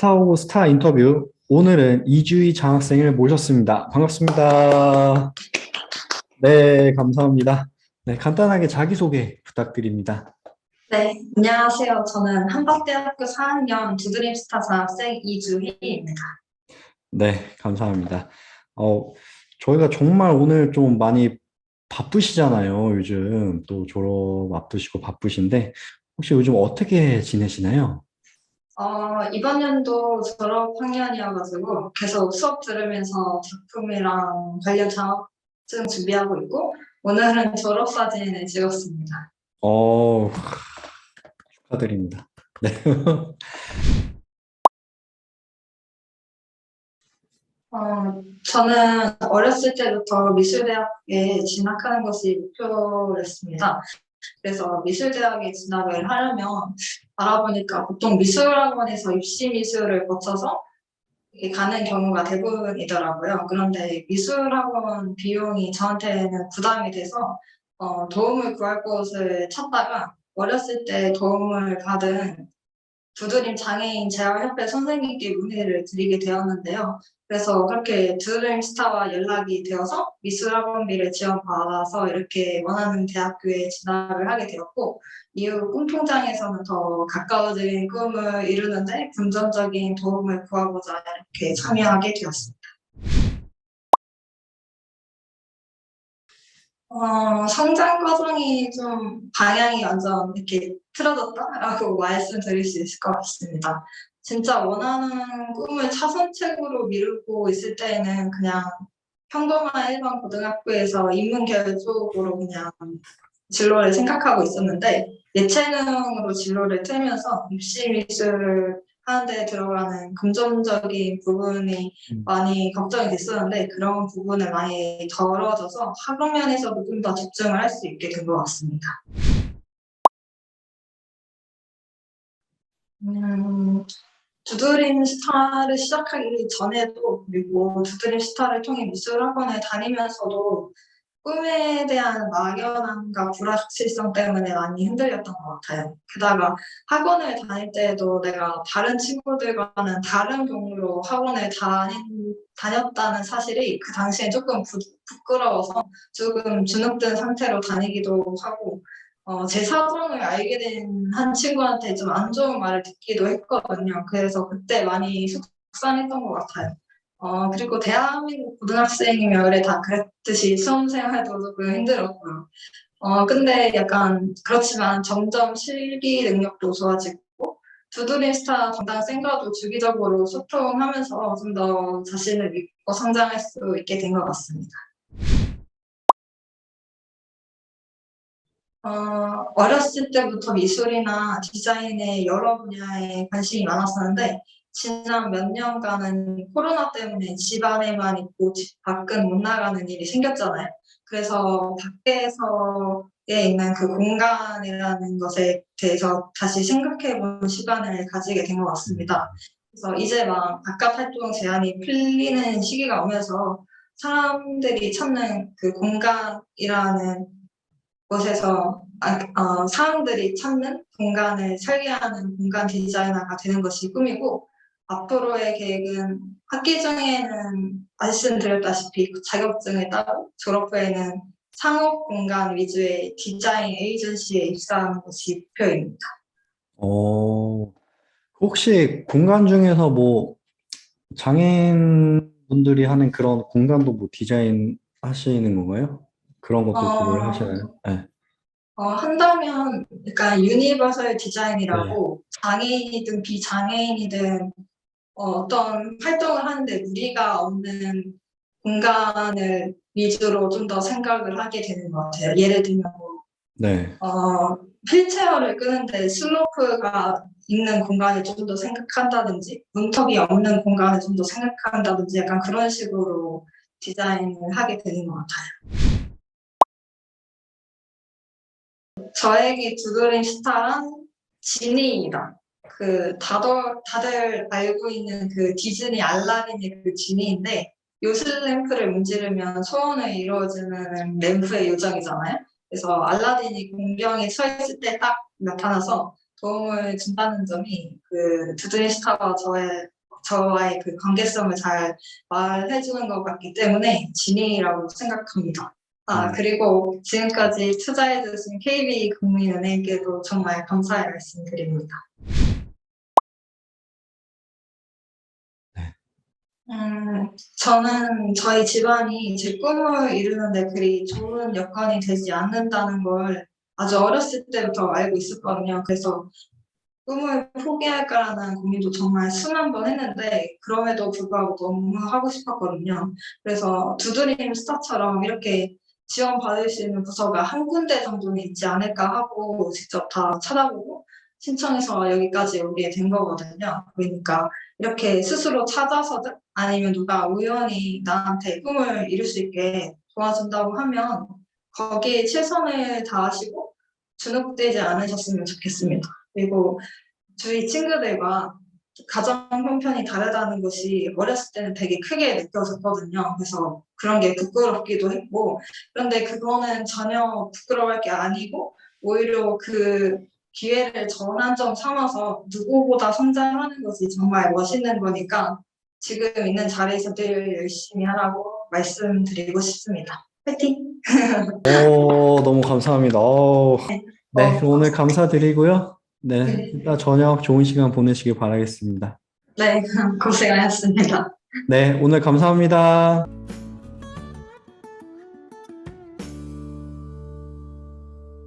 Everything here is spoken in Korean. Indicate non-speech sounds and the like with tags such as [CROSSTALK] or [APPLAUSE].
스타 오브 스타 인터뷰. 오늘은 이주희 장학생을 모셨습니다. 반갑습니다. 네, 감사합니다. 네, 간단하게 자기소개 부탁드립니다. 네, 안녕하세요. 저는 한박대학교 4학년 두드림스타 장학생 이주희입니다. 네, 감사합니다. 어, 저희가 정말 오늘 좀 많이 바쁘시잖아요. 요즘 또 졸업 앞두시고 바쁘신데, 혹시 요즘 어떻게 지내시나요? 어, 이번 연도 졸업 학년이어가지고 계속 수업 들으면서 작품이랑 관련 자격증 준비하고 있고 오늘은 졸업 사진을 찍었습니다. 어, 축하드립니다. 네. [LAUGHS] 어, 저는 어렸을 때부터 미술대학에 진학하는 것이 목표였습니다. 그래서 미술대학에 진학을 하려면 알아보니까 보통 미술학원에서 입시 미술을 거쳐서 가는 경우가 대부분이더라고요. 그런데 미술학원 비용이 저한테는 부담이 돼서 어, 도움을 구할 곳을 찾다가 어렸을 때 도움을 받은 두드림 장애인 재활협회 선생님께 문의를 드리게 되었는데요. 그래서 그렇게 두드림 스타와 연락이 되어서 미술학원비를 지원받아서 이렇게 원하는 대학교에 진학을 하게 되었고 이후 꿈통장에서는 더 가까워진 꿈을 이루는데 금전적인 도움을 구하고자 이렇게 참여하게 되었습니다. 어, 성장 과정이 좀 방향이 완전 이렇게 틀어졌다라고 [LAUGHS] 말씀드릴 수 있을 것 같습니다. 진짜 원하는 꿈을 차선책으로 미루고 있을 때에는 그냥 평범한 일반 고등학교에서 인문계열 쪽으로 그냥 진로를 생각하고 있었는데 예체능으로 진로를 틀면서 입시 미술을 하는데 들어가는 금전적인 부분이 음. 많이 걱정이 됐었는데 그런 부분을 많이 덜어져서 학업 면에서도 좀더 집중을 할 수 있게 된 것 같습니다. 음, 두드림 스타를 시작하기 전에도 그리고 두드림 스타를 통해 미술학원을 다니면서도 꿈에 대한 막연함과 불확실성 때문에 많이 흔들렸던 것 같아요. 게다가 학원을 다닐 때도 내가 다른 친구들과는 다른 경로로 학원을 다닌, 다녔다는 사실이 그 당시에 조금 부, 부끄러워서 조금 주눅든 상태로 다니기도 하고 어, 제 사정을 알게 된 한 친구한테 좀 안 좋은 말을 듣기도 했거든요. 그래서 그때 많이 속상했던 것 같아요. 어, 그리고 대한민국 고등학생이면 원래 다 그랬듯이 수험 생활도 조금 힘들었고요. 어, 근데 약간 그렇지만 점점 실기 능력도 좋아지고 두드림 스타 담당 생과도 주기적으로 소통하면서 좀 더 자신을 믿고 성장할 수 있게 된 것 같습니다. 어, 어렸을 때부터 미술이나 디자인의 여러 분야에 관심이 많았었는데 지난 몇 년간은 코로나 때문에 집 안에만 있고 집 밖은 못 나가는 일이 생겼잖아요. 그래서 밖에서에 있는 그 공간이라는 것에 대해서 다시 생각해본 시간을 가지게 된 것 같습니다. 그래서 이제 막 바깥 활동 제한이 풀리는 시기가 오면서 사람들이 찾는 그 공간이라는 곳에서 아, 어, 사람들이 찾는 공간을 설계하는 공간 디자이너가 되는 것이 꿈이고 앞으로의 계획은 학기 중에는 말씀드렸다시피 그 자격증을 따고 졸업 후에는 상업 공간 위주의 디자인 에이전시에 입사하는 것이 목표입니다. 어, 혹시 공간 중에서 뭐 장애인 분들이 하는 그런 공간도 뭐 디자인 하시는 건가요? 그런 것도 어. 고려를 하시나요? 네. 어, 한다면 약간 유니버설 디자인이라고 장애인이든 비장애인이든 어, 어떤 활동을 하는데 무리가 없는 공간을 위주로 좀 더 생각을 하게 되는 것 같아요. 예를 들면 뭐, 네. 어, 휠체어를 끄는데 슬로프가 있는 공간을 좀 더 생각한다든지 문턱이 없는 공간을 좀 더 생각한다든지 약간 그런 식으로 디자인을 하게 되는 것 같아요. 저에게 두드림 스타란 지니이다. 그 다들 다들 알고 있는 그 디즈니 알라딘의 그 지니인데 요술 램프를 문지르면 소원을 이루어지는 램프의 요정이잖아요. 그래서 알라딘이 공경에 서 있을 때 딱 나타나서 도움을 준다는 점이 그 두드림 스타가 저의 저와의 그 관계성을 잘 말해주는 것 같기 때문에 진이라고 생각합니다. 아 음. 그리고 지금까지 투자해주신 KB 국민은행께도 정말 감사의 말씀드립니다. 음, 저는 저희 집안이 제 꿈을 이루는데 그리 좋은 여건이 되지 않는다는 걸 아주 어렸을 때부터 알고 있었거든요. 그래서 꿈을 포기할까라는 고민도 정말 수만 번 했는데 그럼에도 불구하고 너무 하고 싶었거든요. 그래서 두드림 스타처럼 이렇게 지원받을 수 있는 부서가 한 군데 정도는 있지 않을까 하고 직접 다 찾아보고 신청해서 여기까지 오게 된 거거든요. 그러니까 이렇게 스스로 찾아서든 아니면 누가 우연히 나한테 꿈을 이룰 수 있게 도와준다고 하면 거기에 최선을 다하시고 주눅되지 않으셨으면 좋겠습니다. 그리고 주위 친구들과 가정 형편이 다르다는 것이 어렸을 때는 되게 크게 느껴졌거든요. 그래서 그런 게 부끄럽기도 했고, 그런데 그거는 전혀 부끄러워할 게 아니고, 오히려 그 기회를 전환점 삼아서 누구보다 성장하는 것이 정말 멋있는 거니까 지금 있는 자리에서 늘 열심히 하라고 말씀드리고 싶습니다. 파이팅! 오, 너무 감사합니다. 어, 네, 어, 오늘 감사드리고요. 네, 네. 이따 저녁 좋은 시간 보내시길 바라겠습니다. 네, [LAUGHS] 고생하셨습니다. 네, 오늘 감사합니다.